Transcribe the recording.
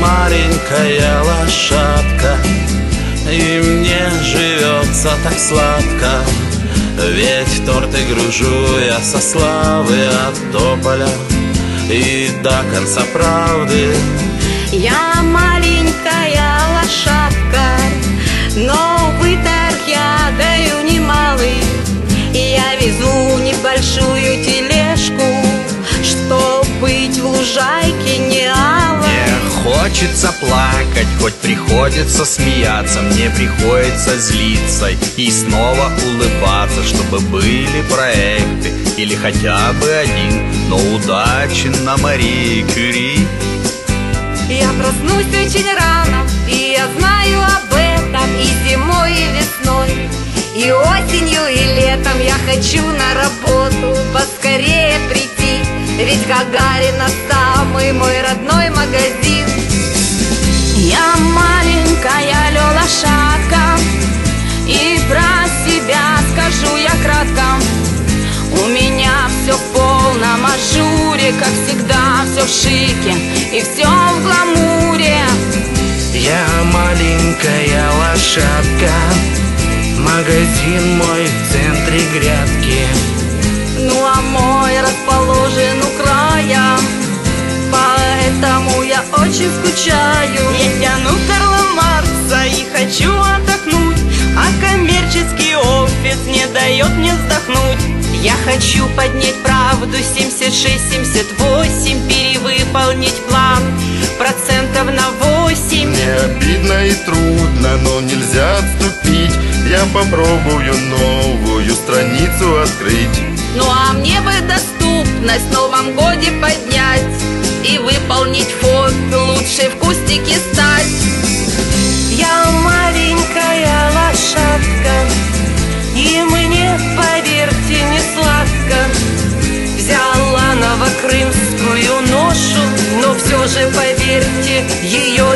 маленькая лошадка И мне живется так сладко. Ведь торты гружу я со славы от тополя И до конца правды. Я маленькая лошадка Но выторг я даю немалый. И я везу небольшую тележку Чтоб быть в лужайке хочется плакать, хоть приходится смеяться. Мне приходится злиться и снова улыбаться Чтобы были проекты или хотя бы один Но удачи на Марии Кюри. Я проснусь очень рано, и я знаю об этом И зимой, и весной, и осенью, и летом. Я хочу на работу поскорее прийти Ведь Гагарина самый мой родной магазин как всегда, все в шике и все в гламуре. Я маленькая лошадка Магазин мой в центре грядки Ну а мой расположен у края, поэтому я очень скучаю. Я хочу поднять правду 76-78 Перевыполнить план процентов на 8 Мне обидно и трудно, но нельзя отступить. Я попробую новую страницу открыть. Ну а мне бы доступность в новом годе поднять И выполнить фото лучшей в кустике стать. Я маленькая 也有